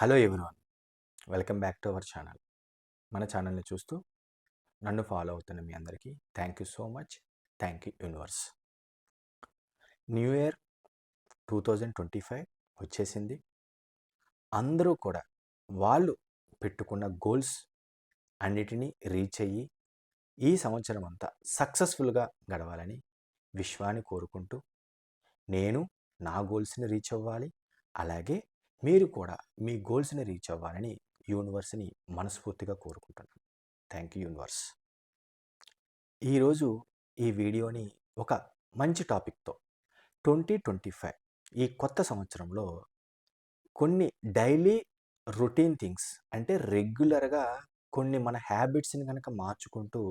Hello everyone. Welcome back to our channel. మన ఛానల్ని చూస్తూ నన్ను ఫాలో అవుతున్న మీ అందరికీ thank you so much. Thank you universe. New year two thousand twenty five వచ్చేసింది. అందరూ కూడా వాళ్ళు పెట్టుకున్న గోల్స్ అన్నిటినీ రీచ్ అయ్యి ఈ సంవత్సరం అంతా సక్సెస్ఫుల్గా గడవాలని విశ్వాన్ని కోరుకుంటూ నేను నా గోల్స్ని రీచ్ అవ్వాలి. అలాగే మీరు కూడా మీ గోల్స్ని రీచ్ అవ్వాలని యూనివర్స్ని మనస్ఫూర్తిగా కోరుకుంటున్నాను. Thank you universe. ఈరోజు ఈ వీడియోని ఒక మంచి టాపిక్తో ట్వంటీ ట్వంటీ ఫైవ్ ఈ కొత్త సంవత్సరంలో కొన్ని డైలీ రొటీన్ థింగ్స్ అంటే రెగ్యులర్గా కొన్ని మన హ్యాబిట్స్ని కనుక మార్చుకుంటూ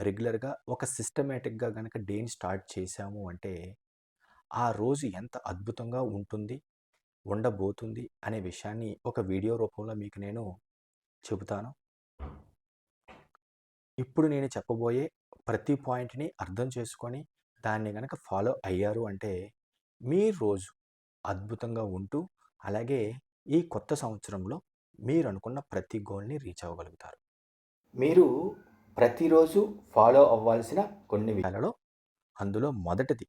రెగ్యులర్గా ఒక సిస్టమేటిక్గా కనుక డేని స్టార్ట్ చేశాము అంటే ఆ రోజు ఎంత అద్భుతంగా ఉంటుంది? ఉండబోతుంది అనే విషయాన్ని ఒక వీడియో రూపంలో మీకు నేను చెబుతాను. ఇప్పుడు నేను చెప్పబోయే ప్రతి పాయింట్ని అర్థం చేసుకొని దాన్ని కనుక ఫాలో అయ్యారు అంటే మీ రోజు అద్భుతంగా ఉంటూ అలాగే ఈ కొత్త సంవత్సరంలో మీరు అనుకున్న ప్రతి గోల్ని రీచ్ అవ్వగలుగుతారు. మీరు ప్రతిరోజు ఫాలో అవ్వాల్సిన కొన్ని విషయాలలో అందులో మొదటిది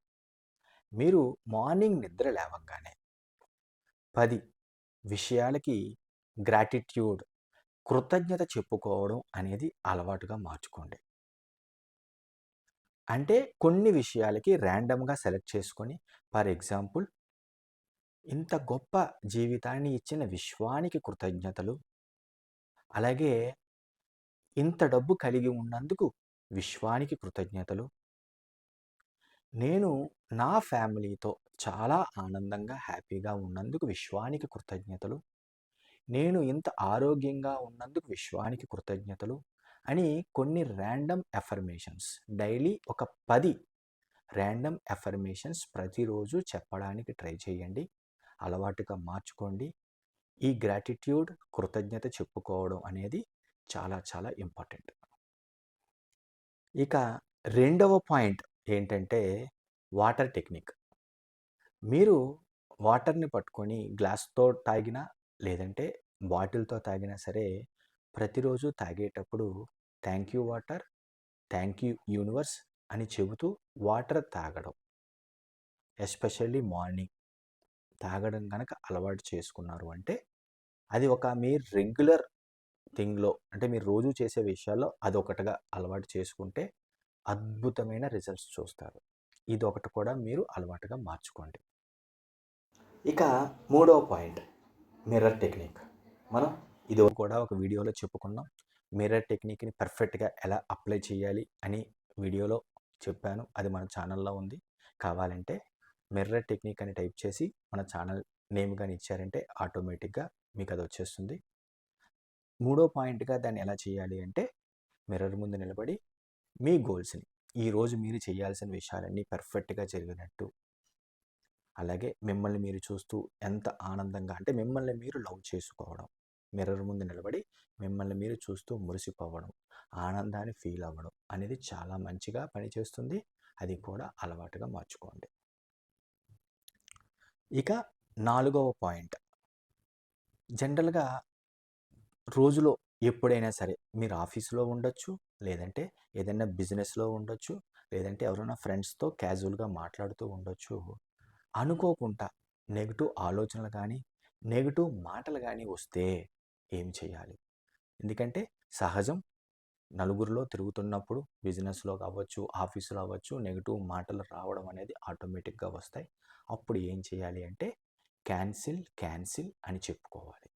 మీరు మార్నింగ్ నిద్ర లేవగానే పది విషయాలకి గ్రాటిట్యూడ్ కృతజ్ఞత చెప్పుకోవడం అనేది అలవాటుగా మార్చుకోండి. అంటే కొన్ని విషయాలకి ర్యాండమ్గా సెలెక్ట్ చేసుకొని ఫర్ ఎగ్జాంపుల్ ఇంత గొప్ప జీవితాన్ని ఇచ్చిన విశ్వానికి కృతజ్ఞతలు అలాగే ఇంత డబ్బు కలిగి ఉన్నందుకు విశ్వానికి కృతజ్ఞతలు నేను నా ఫ్యామిలీతో చాలా ఆనందంగా హ్యాపీగా ఉన్నందుకు విశ్వానికి కృతజ్ఞతలు. నేను ఇంత ఆరోగ్యంగా ఉన్నందుకు విశ్వానికి కృతజ్ఞతలు అని కొన్ని ర్యాండమ్ ఎఫర్మేషన్స్ డైలీ ఒక పది ర్యాండమ్ ఎఫర్మేషన్స్ ప్రతిరోజు చెప్పడానికి ట్రై చేయండి. అలవాటుగా మార్చుకోండి. ఈ గ్రాటిట్యూడ్ కృతజ్ఞత చెప్పుకోవడం అనేది చాలా చాలా ఇంపార్టెంట్. ఇక రెండవ పాయింట్ ఏంటంటే వాటర్ టెక్నిక్. మీరు వాటర్ని పట్టుకొని గ్లాస్తో తాగినా లేదంటే బాటిల్తో తాగినా సరే ప్రతిరోజు తాగేటప్పుడు thank you water thank you universe అని చెబుతూ వాటర్ తాగడం. Especially morning. తాగడం కనుక అలవాటు చేసుకున్నారు అంటే అది ఒక మీ రెగ్యులర్ థింగ్లో అంటే మీరు రోజు చేసే విషయాల్లో అదొకటిగా అలవాటు చేసుకుంటే అద్భుతమైన రిజల్ట్స్ చూస్తారు. ఇది ఒకటి కూడా మీరు అలవాటుగా మార్చుకోండి. ఇక మూడవ పాయింట్ మిర్రర్ టెక్నిక్. మనం ఇది కూడా ఒక వీడియోలో చెప్పుకున్నాం. మిర్రర్ టెక్నిక్ని పర్ఫెక్ట్గా ఎలా అప్లై చేయాలి అని వీడియోలో చెప్పాను. అది మన ఛానల్లో ఉంది. కావాలంటే మిర్రర్ టెక్నిక్ అని టైప్ చేసి మన ఛానల్ నేమ్ కానీ ఇచ్చారంటే ఆటోమేటిక్గా మీకు అది వచ్చేస్తుంది. మూడో పాయింట్గా దాన్ని ఎలా చేయాలి అంటే మిర్రర్ ముందు నిలబడి మీ గోల్స్ని ఈరోజు మీరు చేయాల్సిన విషయాలన్నీ పర్ఫెక్ట్గా జరిగినట్టు. అలాగే మిమ్మల్ని మీరు చూస్తూ ఎంత ఆనందంగా అంటే మిమ్మల్ని మీరు లవ్ చేసుకోవడం. మిర్రర్ ముందు నిలబడి మిమ్మల్ని మీరు చూస్తూ మురిసిపోవడం ఆనందాన్ని ఫీల్ అవ్వడం అనేది చాలా మంచిగా పనిచేస్తుంది. అది కూడా అలవాటుగా మార్చుకోండి. ఇక నాలుగవ పాయింట్. జనరల్గా రోజులో ఎప్పుడైనా సరే మీరు ఆఫీసులో ఉండొచ్చు లేదంటే ఏదైనా బిజినెస్లో ఉండొచ్చు లేదంటే ఎవరైనా ఫ్రెండ్స్తో క్యాజువల్గా మాట్లాడుతూ ఉండొచ్చు. అనుకోకుండా నెగిటివ్ ఆలోచనలు కానీ నెగిటివ్ మాటలు కానీ వస్తే ఏం చేయాలి? ఎందుకంటే సహజం. నలుగురిలో తిరుగుతున్నప్పుడు బిజినెస్లో కావచ్చు ఆఫీసులో అవ్వచ్చు నెగిటివ్ మాటలు రావడం అనేది ఆటోమేటిక్గా వస్తాయి. అప్పుడు ఏం చేయాలి అంటే క్యాన్సిల్ క్యాన్సిల్ అని చెప్పుకోవాలి.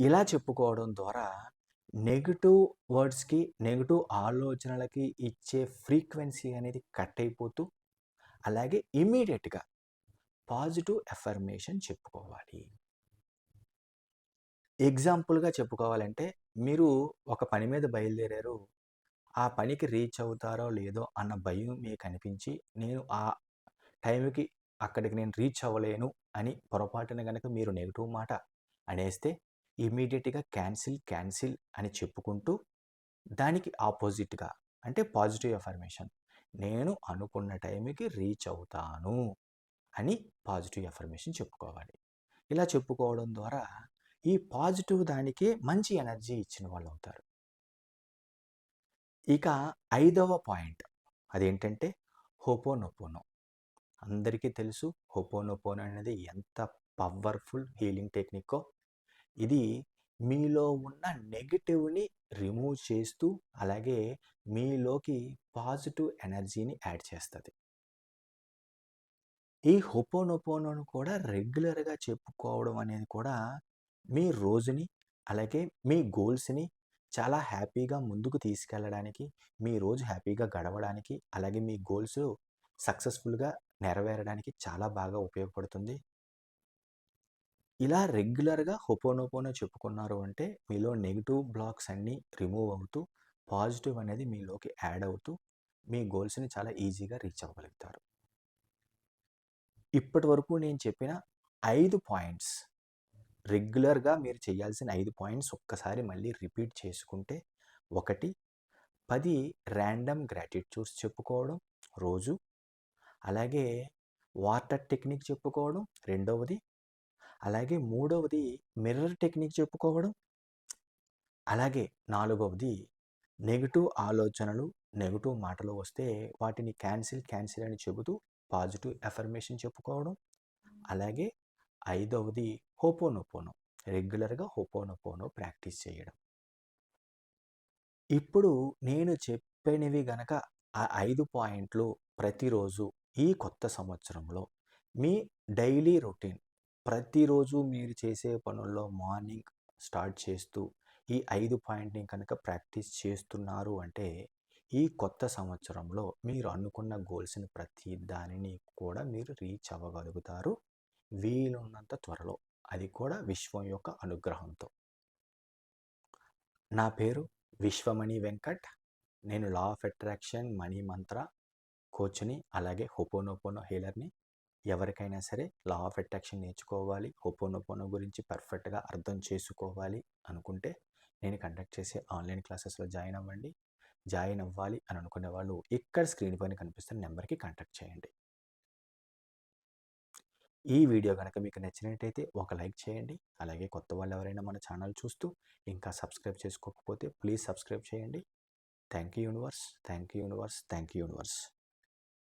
ఇలా చెప్పుకోవడం ద్వారా నెగిటివ్ వర్డ్స్కి నెగిటివ్ ఆలోచనలకి ఇచ్చే ఫ్రీక్వెన్సీ అనేది కట్ అయిపోతూ అలాగే ఇమీడియట్గా పాజిటివ్ ఎఫర్మేషన్ చెప్పుకోవాలి. ఎగ్జాంపుల్గా చెప్పుకోవాలంటే మీరు ఒక పని మీద బయలుదేరారు. ఆ పనికి రీచ్ అవుతారో లేదో అన్న భయం మీకు అనిపించి నేను ఆ టైంకి అక్కడికి నేను రీచ్ అవ్వలేను అని పొరపాటున కనుక మీరు నెగిటివ్ మాట అనేస్తే ఇమీడియట్గా క్యాన్సిల్ క్యాన్సిల్ అని చెప్పుకుంటూ దానికి ఆపోజిట్గా అంటే పాజిటివ్ ఎఫర్మేషన్. నేను అనుకున్న టైంకి రీచ్ అవుతాను అని పాజిటివ్ ఎఫర్మేషన్ చెప్పుకోవాలి. ఇలా చెప్పుకోవడం ద్వారా ఈ పాజిటివ్ దానికే మంచి ఎనర్జీ ఇచ్చిన వాళ్ళు అవుతారు. ఇక ఐదవ పాయింట్. అదేంటంటే హోపోనోపోనో అందరికీ తెలుసు హోపోనోపోనో అనేది ఎంత పవర్ఫుల్ హీలింగ్ టెక్నిక్కో ఇది మీలో ఉన్న నెగిటివ్ని రిమూవ్ చేస్తూ అలాగే మీలోకి పాజిటివ్ ఎనర్జీని యాడ్ చేస్తుంది. ఈ హొపోనొపోనోను కూడా రెగ్యులర్గా చెప్పుకోవడం అనేది కూడా మీ రోజుని అలాగే మీ గోల్స్ని చాలా హ్యాపీగా ముందుకు తీసుకెళ్ళడానికి మీ రోజు హ్యాపీగా గడవడానికి అలాగే మీ గోల్స్ సక్సెస్ఫుల్గా నెరవేరడానికి చాలా బాగా ఉపయోగపడుతుంది. ఇలా రెగ్యులర్గా హొపోనోపోనో చెప్పుకున్నారు అంటే మీలో నెగిటివ్ బ్లాక్స్ అన్నీ రిమూవ్ అవుతూ పాజిటివ్ అనేది మీలోకి యాడ్ అవుతూ మీ గోల్స్ని చాలా ఈజీగా రీచ్ అవ్వగలుగుతారు. ఇప్పటి వరకు నేను చెప్పిన ఐదు పాయింట్స్ రెగ్యులర్గా మీరు చేయాల్సిన ఐదు పాయింట్స్ ఒక్కసారి మళ్ళీ రిపీట్ చేసుకుంటే ఒకటి పది ర్యాండమ్ గ్రాటిట్యూడ్స్ చెప్పుకోవడం రోజు అలాగే వాటర్ టెక్నిక్ చెప్పుకోవడం రెండవది అలాగే మూడవది మిర్రర్ టెక్నిక్ చెప్పుకోవడం. అలాగే నాలుగవది నెగిటివ్ ఆలోచనలు నెగిటివ్ మాటలు వస్తే వాటిని క్యాన్సిల్ క్యాన్సిల్ అని చెబుతూ పాజిటివ్ ఎఫర్మేషన్ చెప్పుకోవడం. అలాగే ఐదవది హోపోనోపోనో రెగ్యులర్గా హోపోనోపోనో ప్రాక్టీస్ చేయడం. ఇప్పుడు నేను చెప్పినవి గనక ఆ ఐదు పాయింట్లు ప్రతిరోజు ఈ కొత్త సంవత్సరంలో మీ డైలీ రొటీన్ ప్రతిరోజు మీరు చేసే పనుల్లో మార్నింగ్ స్టార్ట్ చేస్తూ ఈ ఐదు పాయింట్ని కనుక ప్రాక్టీస్ చేస్తున్నారు అంటే ఈ కొత్త సంవత్సరంలో మీరు అనుకున్న గోల్స్ని ప్రతి దానిని కూడా మీరు రీచ్ అవ్వగలుగుతారు. వీలున్నంత త్వరలో. అది కూడా విశ్వం యొక్క అనుగ్రహంతో. నా పేరు విశ్వమణి వెంకట్. నేను లా ఆఫ్ అట్రాక్షన్ మనీ మంత్ర కోచ్ని అలాగే హోపోనోపోనో హీలర్ని ఎవరికైనా సరే లా ఆఫ్ అట్రాక్షన్ నేర్చుకోవాలి. హోపోనోపోనో గురించి పర్ఫెక్ట్గా అర్థం చేసుకోవాలి అనుకుంటే నేను కండక్ట్ చేసే ఆన్లైన్ క్లాసెస్లో జాయిన్ అవ్వండి. జాయిన్ అవ్వాలి అని అనుకునే వాళ్ళు ఇక్కడ స్క్రీన్ పైన కనిపిస్తున్న నెంబర్కి కాంటాక్ట్ చేయండి. ఈ వీడియో కనుక మీకు నచ్చినట్టయితే ఒక లైక్ చేయండి. అలాగే కొత్త వాళ్ళు ఎవరైనా మన ఛానల్ చూస్తూ ఇంకా సబ్స్క్రైబ్ చేసుకోకపోతే ప్లీజ్ సబ్స్క్రైబ్ చేయండి. Thank you universe thank you universe thank you universe.